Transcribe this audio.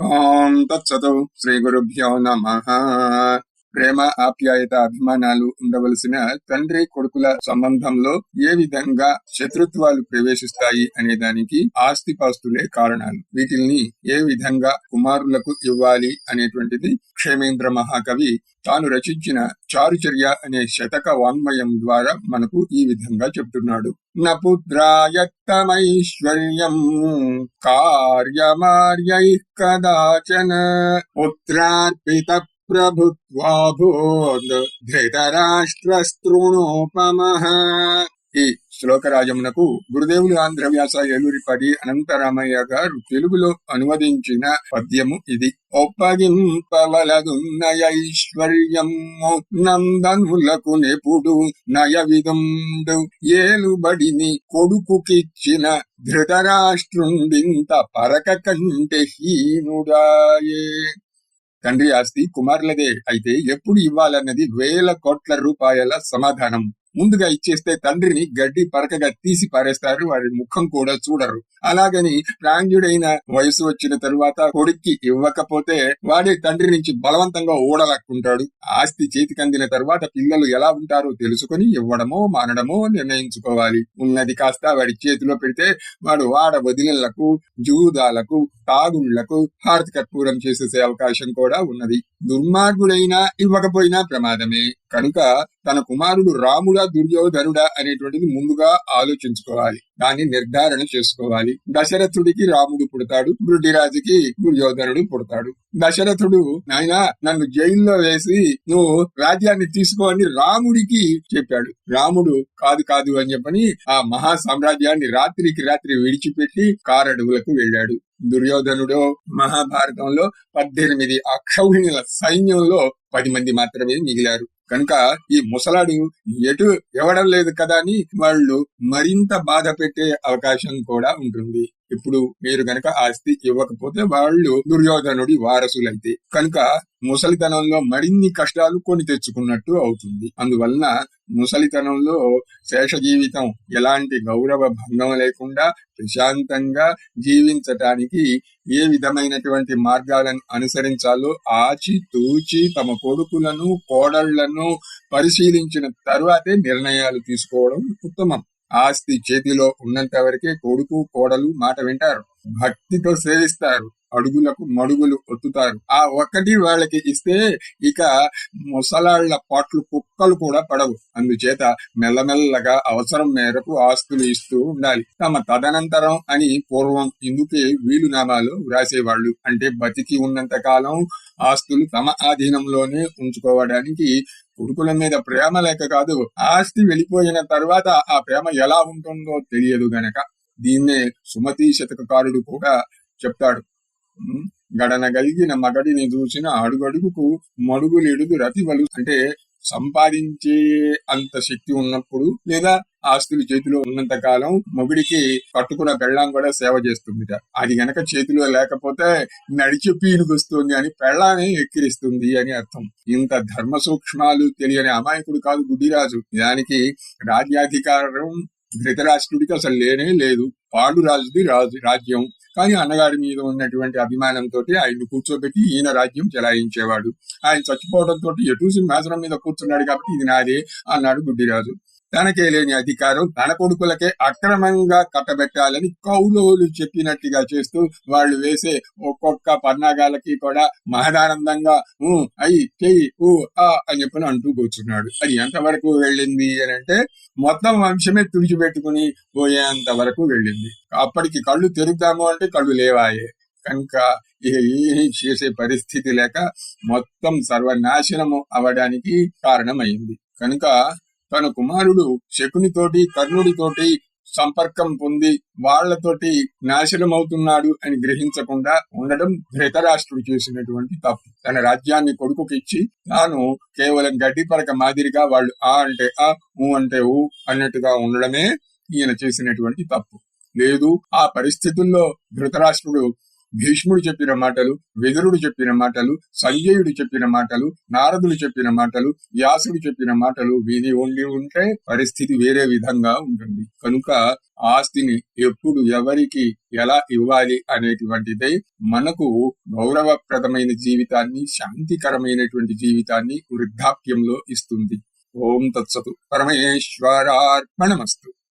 ॐ तत्सतु श्रीगुरुभ्यो नमः ప్రేమ ఆప్యాయత అభిమానాలు ఉండవలసిన తండ్రి కొడుకుల సంబంధంలో ఏ విధంగా శత్రుత్వాలు ప్రవేశిస్తాయి అనే దానికి ఆస్తిపాస్తులే కారణాలు. వీటిల్ని ఏ విధంగా కుమారులకు ఇవ్వాలి అనేటువంటిది క్షేమేంద్ర మహాకవి తాను రచించిన చారుచర్య అనే శతక వాంగ్మయం ద్వారా మనకు ఈ విధంగా చెప్తున్నాడు. నపుత్రాయత్తమైశ్వర్యం కార్యమార్యై కదాచన. పుత్రార్పిత ప్రభుత్వాభూద్ ధృతరాష్ట్రస్తృణోపమః ఈ శ్లోకరాజమునకు గురుదేవులు ఆంధ్రవ్యాస ఏలూరిపడి అనంతరామయ్య గారు తెలుగులో అనువదించిన పద్యము ఇది. ఒప్పగింపవలదున్నయైశ్వర్యము నందనులకు నెపుడు నయవిదుండు ఏలుబడిని కొడుకుకిచ్చిన ధృతరాష్ట్రుండింత పరక కంటే హీనుడాయే. తండ్రి ఆస్తి కుమారులదే అయితే ఎప్పుడు ఇవ్వాలన్నది వేల కోట్ల రూపాయల సమాధానం. ముందుగా ఇచ్చేస్తే తండ్రిని గడ్డి పరకగా తీసి పారేస్తారు. వారి ముఖం కూడా చూడరు. అలాగని ప్రాంగ్యుడైన వయసు వచ్చిన తరువాత కొడుక్కి ఇవ్వకపోతే వాడే తండ్రి నుంచి బలవంతంగా ఓడలక్కుంటాడు. ఆస్తి చేతికి అందిన తర్వాత పిల్లలు ఎలా ఉంటారో తెలుసుకుని ఇవ్వడమో మానడమో నిర్ణయించుకోవాలి. ఉన్నది కాస్త వాడి చేతిలో పెడితే వాడు వాడ వదినలకు జూదాలకు తాగుళ్ళకు హారతి కర్పూరం చేసేసే అవకాశం కూడా ఉన్నది. దుర్మార్గుడైనా ఇవ్వకపోయినా ప్రమాదమే. కనుక తన కుమారుడు రాముడా దుర్యోధనుడా అనేటువంటిది ముందుగా ఆలోచించుకోవాలి. దాన్ని నిర్ధారణ చేసుకోవాలి. దశరథుడికి రాముడు పుడతాడు వృద్ధిరాజుకి దుర్యోధనుడు పుడతాడు. దశరథుడు నాయన నన్ను జైల్లో వేసి నువ్వు రాజ్యాన్ని తీసుకోవని రాముడికి చెప్పాడు. రాముడు కాదు కాదు అని చెప్పని ఆ మహా సామ్రాజ్యాన్ని రాత్రికి రాత్రి విడిచిపెట్టి కారడుగులకు వెళ్ళాడు. దుర్యోధనుడు మహాభారతంలో పద్దెనిమిది అక్షౌహిణుల సైన్యంలో పది మంది మాత్రమే మిగిలారు. కనుక ఈ ముసలాడు ఎటు ఇవ్వడం లేదు కదా అని వాళ్ళు మరింత బాధ పెట్టే అవకాశం కూడా ఉంటుంది. ఇప్పుడు మీరు గనక ఆస్తి ఇవ్వకపోతే వాళ్ళు దుర్యోధనుడి వారసులైతే. కనుక ముసలితనంలో మరిన్ని కష్టాలు కొని తెచ్చుకున్నట్టు అవుతుంది. అందువలన ముసలితనంలో శేష జీవితం ఎలాంటి గౌరవ భంగం లేకుండా ప్రశాంతంగా జీవించటానికి ఏ విధమైనటువంటి మార్గాలను అనుసరించాలో ఆచి తూచి తమ కొడుకులను కోడళ్ళను పరిశీలించిన తరువాతే నిర్ణయాలు తీసుకోవడం ఉత్తమం. ఆస్తి చేతిలో ఉన్నంత వరకే కొడుకు కోడలు మాట వింటారు. భక్తితో సేవిస్తారు. అడుగులకు మడుగులు ఒత్తుతారు. ఆ ఒక్కటి వాళ్ళకి ఇస్తే ఇక ముసలాళ్ళ పాట్లు కుక్కలు కూడా పడవు. అందుచేత మెల్లమెల్లగా అవసరం మేరకు ఆస్తులు ఇస్తూ ఉండాలి. తమ తదనంతరం అని పూర్వం ఇందుకే వీలునామాలు వ్రాసేవాళ్ళు. అంటే బతికి ఉన్నంత కాలం ఆస్తులు తమ ఆధీనంలోనే ఉంచుకోవడానికి కొడుకుల మీద ప్రేమ లేక కాదు ఆస్తి వెళ్ళిపోయిన తర్వాత ఆ ప్రేమ ఎలా ఉంటుందో తెలియదు గనక. దీన్నే సుమతి శతకారుడు కూడా చెప్తాడు. గడనగలిగిన మగడిని చూసిన అడుగడుగుకు మడుగులిడుగు రతివలు. అంటే సంపాదించే అంత శక్తి ఉన్నప్పుడు లేదా ఆస్తులు చేతిలో ఉన్నంత కాలం మొగుడికి కట్టుకున్న పెళ్ళాం కూడా సేవ చేస్తుందిట. అది గనక చేతిలో లేకపోతే నడిచి పీనుకొస్తుంది అని పెళ్ళాన్ని ఎక్కిరిస్తుంది అని అర్థం. ఇంత ధర్మ సూక్ష్మాలు తెలియని అమాయకుడు కాదు గుడిరాజు దానికి రాజ్యాధికారం ధృతరాష్ట్రుడికి అసలు లేనే లేదు. పాండురాజుది రాజు రాజ్యం. కానీ అన్నగారి మీద ఉన్నటువంటి అభిమానంతో ఆయన్ని కూర్చోబెట్టి ఈయన రాజ్యం చెలాయించేవాడు. ఆయన చచ్చిపోవడంతో ఎటు సింహాసనం మీద కూర్చున్నాడు కాబట్టి ఇది నాదే అన్నాడు గుడ్డిరాజు. తనకే లేని అధికారం తన కొడుకులకే అక్రమంగా కట్టబెట్టాలని కౌలోలు చెప్పినట్టుగా చేస్తూ వాళ్ళు వేసే ఒక్కొక్క పన్నాగాలకి కూడా మహదానందంగా ఊ అయి చెయ్యి ఊ ఆ అని చెప్పని అంటూ కూర్చున్నాడు. అది ఎంతవరకు వెళ్ళింది అని అంటే మొత్తం వంశమే తుడిచిపెట్టుకుని పోయేంత వరకు వెళ్ళింది. అప్పటికి కళ్ళు తెరుద్దాము అంటే కళ్ళు లేవాయే. కనుక ఏమీ చేసే పరిస్థితి లేక మొత్తం సర్వనాశనము అవడానికి కారణమైంది. కనుక తన కుమారుడు శకునితోటి కర్ణుడితోటి సంపర్కం పొంది వాళ్ళతోటి నాశనం అవుతున్నాడు అని గ్రహించకుండా ఉండడం ధృతరాష్ట్రుడు చేసినటువంటి తప్పు. తన రాజ్యాన్ని కొడుకుకిచ్చి తాను కేవలం గడ్డి పరక మాదిరిగా వాళ్ళు ఆ అంటే ఆ ఊ అంటే ఊ అన్నట్టుగా ఉండడమే ఈయన చేసినటువంటి తప్పు. లేదు ఆ పరిస్థితుల్లో ధృతరాష్ట్రుడు భీష్ముడు చెప్పిన మాటలు విదురుడు చెప్పిన మాటలు సంజయుడు చెప్పిన మాటలు నారదుడు చెప్పిన మాటలు వ్యాసుడు చెప్పిన మాటలు వీధి ఉండి ఉంటే పరిస్థితి వేరే విధంగా ఉంటుంది. కనుక ఆస్తిని ఎప్పుడు ఎవరికి ఎలా ఇవ్వాలి అనేటువంటిదై మనకు గౌరవప్రదమైన జీవితాన్ని శాంతికరమైనటువంటి జీవితాన్ని వృద్ధాప్యంలో ఇస్తుంది. ఓం తత్సతు పరమేశ్వరార్పణమస్తు.